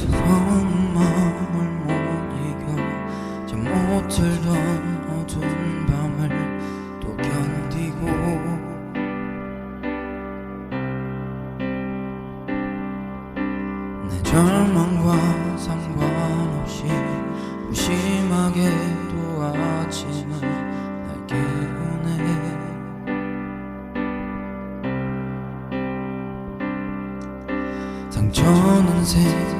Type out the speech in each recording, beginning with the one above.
서러운 마음을 못 이겨. 잠못 들던 어두운 밤을 또 견디고. 내 절망과 상관없이 무심하게도 아침은 날 깨우네. 상처는 생각보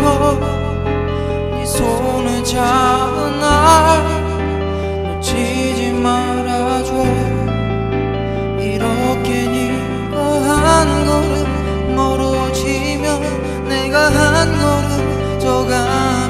머물러줘. 네 손을 잡은 날 놓치지 말아줘. 이렇게 네가 한 걸음 멀어지면 내가 한 걸음 더가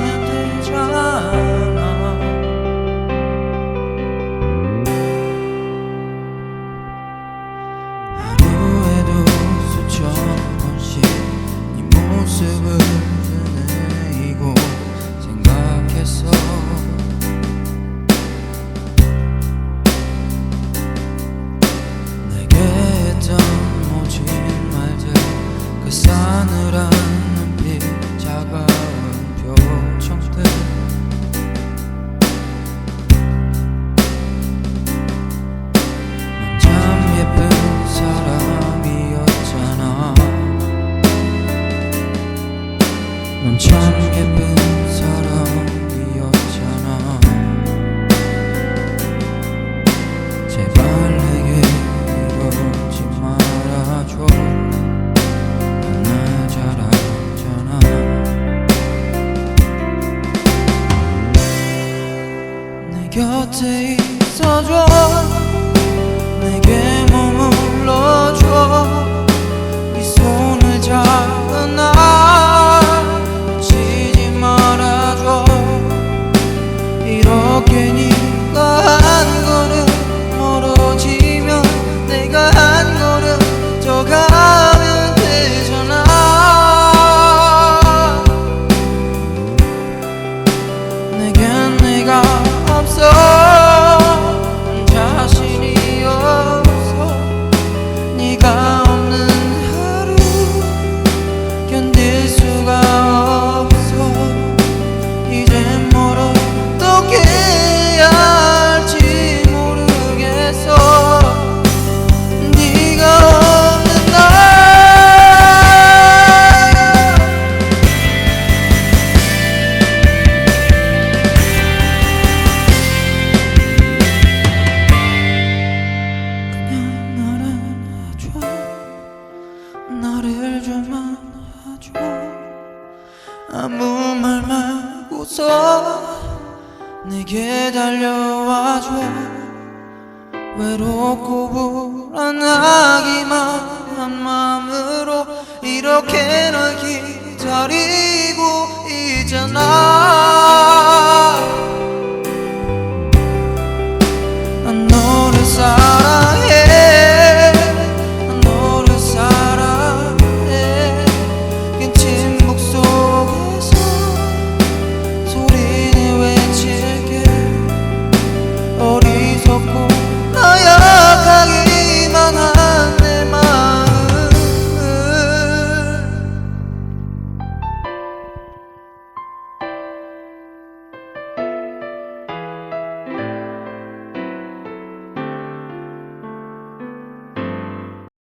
넌 참 예쁜 사람이었잖아. 제발 내게 이러지 말아줘. 나 잘 알잖아. 내 곁에 있어줘 나를 좀 안아줘 아무 말 말고서 내게 달려와줘. 외롭고 불안하기만 한 마음으로 이렇게 널 기다리고 있잖아